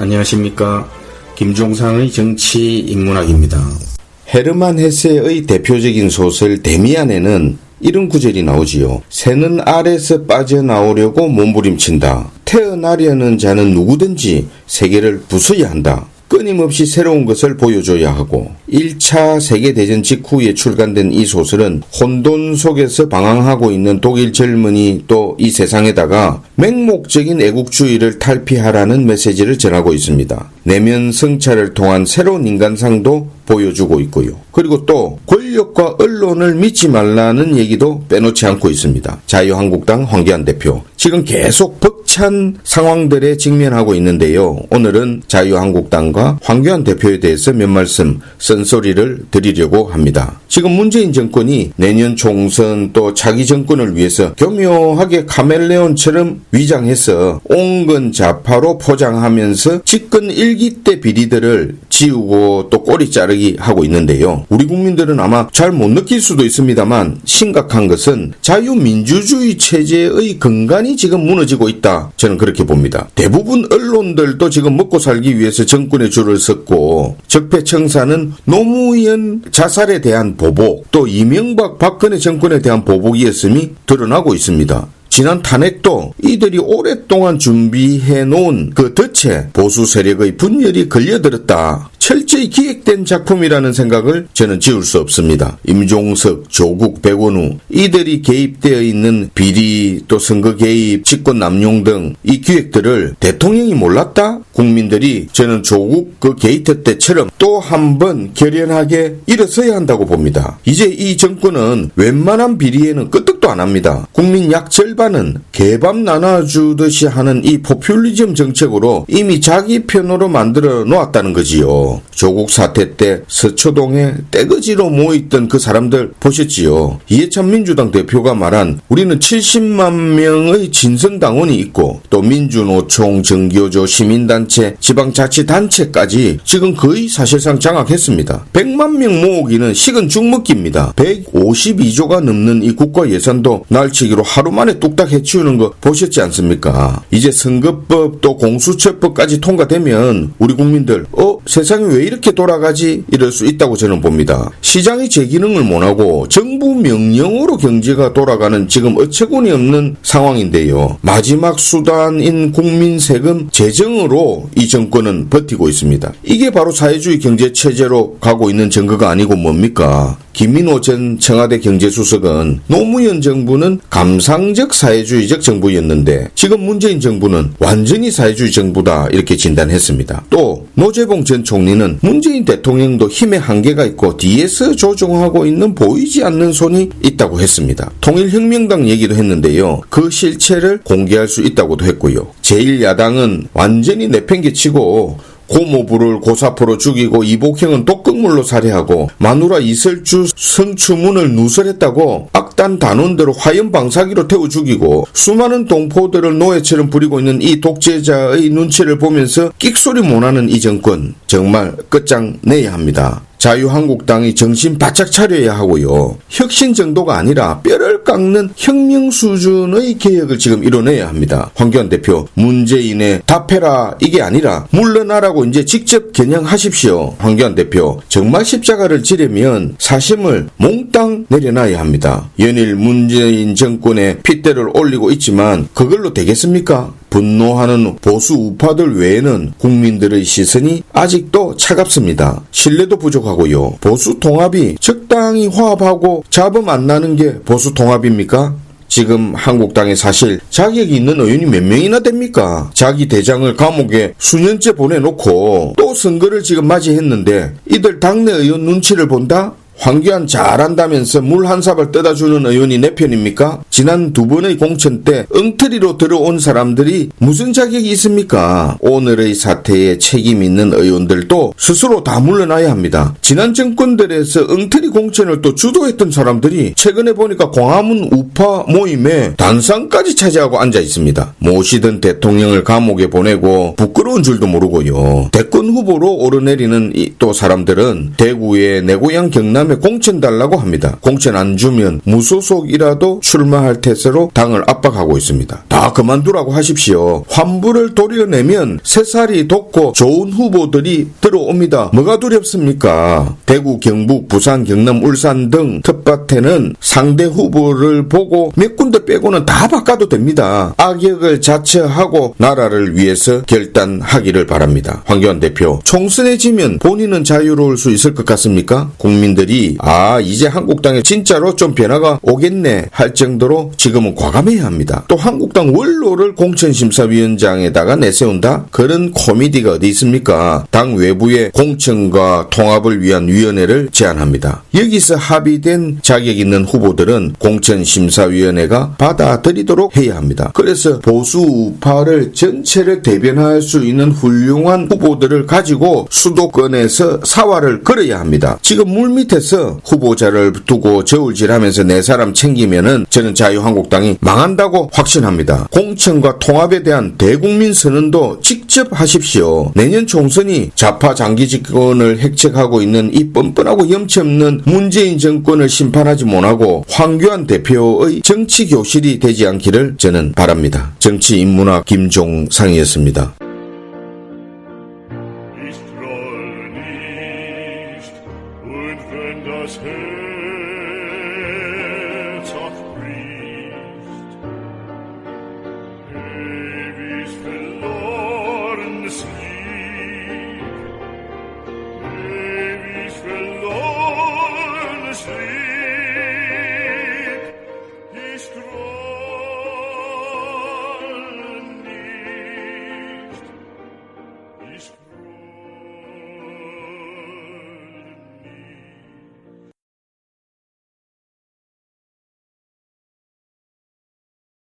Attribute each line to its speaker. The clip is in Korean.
Speaker 1: 안녕하십니까. 김종상의 정치 인문학입니다. 헤르만 헤세의 대표적인 소설 데미안에는 이런 구절이 나오지요. 새는 알에서 빠져나오려고 몸부림친다. 태어나려는 자는 누구든지 세계를 부숴야 한다. 끊임없이 새로운 것을 보여줘야 하고 1차 세계대전 직후에 출간된 이 소설은 혼돈 속에서 방황하고 있는 독일 젊은이 또 이 세상에다가 맹목적인 애국주의를 탈피하라는 메시지를 전하고 있습니다. 내면 성찰을 통한 새로운 인간상도 보여주고 있고요. 그리고 또 권력과 언론을 믿지 말라는 얘기도 빼놓지 않고 있습니다. 자유한국당 황교안 대표. 지금 계속 벅찬 상황들에 직면하고 있는데요. 오늘은 자유한국당과 황교안 대표에 대해서 몇 말씀 쓴소리를 드리려고 합니다. 지금 문재인 정권이 내년 총선 또 차기 정권을 위해서 교묘하게 카멜레온처럼 위장해서 온건 좌파로 포장하면서 집권 일기 때 비리들을 지우고 또 꼬리 자르기 하고 있는데요. 우리 국민들은 아마 잘 못 느낄 수도 있습니다만 심각한 것은 자유민주주의 체제의 근간이 지금 무너지고 있다. 저는 그렇게 봅니다. 대부분 언론들도 지금 먹고 살기 위해서 정권에 줄을 섰고 적폐청사는 노무현 자살에 대한 보복 또 이명박 박근혜 정권에 대한 보복이었음이 드러나고 있습니다. 지난 탄핵도 이들이 오랫동안 준비해 놓은 그 덫에 보수 세력의 분열이 걸려들었다. 철저히 기획된 작품이라는 생각을 저는 지울 수 없습니다. 임종석, 조국, 백원우 이들이 개입되어 있는 비리 또 선거 개입, 직권 남용 등 이 기획들을 대통령이 몰랐다? 국민들이 저는 조국 그 게이트 때처럼 또 한 번 결연하게 일어서야 한다고 봅니다. 이제 이 정권은 웬만한 비리에는 끄떡 도 안 합니다. 국민 약 절반은 개밥 나눠주듯이 하는 이 포퓰리즘 정책으로 이미 자기 편으로 만들어 놓았다는 거지요. 조국 사태 때 서초동에 떼거지로 모였던 그 사람들 보셨지요. 이해찬 민주당 대표가 말한 우리는 70만 명의 진성당원이 있고 또 민주노총, 정교조, 시민단체, 지방자치단체까지 지금 거의 사실상 장악했습니다. 100만 명 모으기는 식은 죽 먹기입니다. 152조가 넘는 이 국가 예산 도 날치기로 하루 만에 뚝딱 해치우는 거 보셨지 않습니까? 이제 선거법 또 공수처법까지 통과되면 우리 국민들 어 세상이 왜 이렇게 돌아가지 이럴 수 있다고 저는 봅니다. 시장이 제 기능을 못하고 정부 명령으로 경제가 돌아가는 지금 어처구니 없는 상황인데요. 마지막 수단인 국민 세금 재정으로 이 정권은 버티고 있습니다. 이게 바로 사회주의 경제 체제로 가고 있는 증거가 아니고 뭡니까? 김민호 전 청와대 경제수석은 노무현 정부는 감상적 사회주의적 정부였는데 지금 문재인 정부는 완전히 사회주의 정부다 이렇게 진단했습니다. 또 노재봉 전 총리는 문재인 대통령도 힘의 한계가 있고 뒤에서 조종하고 있는 보이지 않는 손이 있다고 했습니다. 통일혁명당 얘기도 했는데요. 그 실체를 공개할 수 있다고도 했고요. 제1야당은 완전히 내팽개치고 고모부를 고사포로 죽이고 이복형은 독극물로 살해하고 마누라 이설주 성추문을 누설했다고 악단 단원들을 화염 방사기로 태워 죽이고 수많은 동포들을 노예처럼 부리고 있는 이 독재자의 눈치를 보면서 끽소리 못하는 이 정권 정말 끝장내야 합니다. 자유한국당이 정신 바짝 차려야 하고요. 혁신 정도가 아니라 뼈를 깎는 혁명 수준의 개혁을 지금 이뤄내야 합니다. 황교안 대표, 문재인의 답해라 이게 아니라 물러나라고 이제 직접 겨냥하십시오. 황교안 대표, 정말 십자가를 지려면 사심을 몽땅 내려놔야 합니다. 연일 문재인 정권의 핏대를 올리고 있지만 그걸로 되겠습니까? 분노하는 보수 우파들 외에는 국민들의 시선이 아직도 차갑습니다. 신뢰도 부족하고요. 보수 통합이 적당히 화합하고 잡음 안 나는 게 보수 통합입니까? 지금 한국당에 사실 자격이 있는 의원이 몇 명이나 됩니까? 자기 대장을 감옥에 수년째 보내놓고 또 선거를 지금 맞이했는데 이들 당내 의원 눈치를 본다? 황교안 잘한다면서 물 한 사발 떠다 주는 의원이 내 편입니까? 지난 두 번의 공천 때 엉터리로 들어온 사람들이 무슨 자격이 있습니까? 오늘의 사태에 책임 있는 의원들도 스스로 다 물러나야 합니다. 지난 정권들에서 엉터리 공천을 또 주도했던 사람들이 최근에 보니까 광화문 우파 모임에 단상까지 차지하고 앉아 있습니다. 모시던 대통령을 감옥에 보내고 부끄러 운 줄도 모르고요. 대권 후보로 오르내리는 이또 사람들은 대구의 내 고향 경남 다음에 공천 달라고 합니다. 공천 안 주면 무소속이라도 출마할 태세로 당을 압박하고 있습니다. 다 그만두라고 하십시오. 환불을 도려내면 새살이 돋고 좋은 후보들이 들어옵니다. 뭐가 두렵습니까? 대구, 경북, 부산, 경남, 울산 등 텃밭에는 상대 후보를 보고 몇 군데 빼고는 다 바꿔도 됩니다. 악역을 자처하고 나라를 위해서 결단 하기를 바랍니다. 황교안 대표, 총선에 지면 본인은 자유로울 수 있을 것 같습니까? 국민들이 아 이제 한국당에 진짜로 좀 변화가 오겠네 할 정도로 지금은 과감해야 합니다. 또 한국당 원로를 공천심사위원장에다가 내세운다? 그런 코미디가 어디 있습니까? 당 외부에 공천과 통합을 위한 위원회를 제안합니다. 여기서 합의된 자격 있는 후보들은 공천심사위원회가 받아들이도록 해야 합니다. 그래서 보수 우파를 전체를 대변할 수 있는 훌륭한 후보들을 가지고 수도권에서 사활을 걸어야 합니다. 지금 물밑에서 후보자를 두고 저울질하면서 내 사람 챙기면은 저는 자유한국당이 망한다고 확신합니다. 공천과 통합에 대한 대국민 선언도 직접 하십시오. 내년 총선이 좌파 장기 집권을 획책하고 있는 이 뻔뻔하고 염치 없는 문재인 정권을 심판하지 못하고 황교안 대표의 정치 교실이 되지 않기를 저는 바랍니다. 정치 인문학 김종상이었습니다.
Speaker 2: Ich troll nicht, und wenn das Herz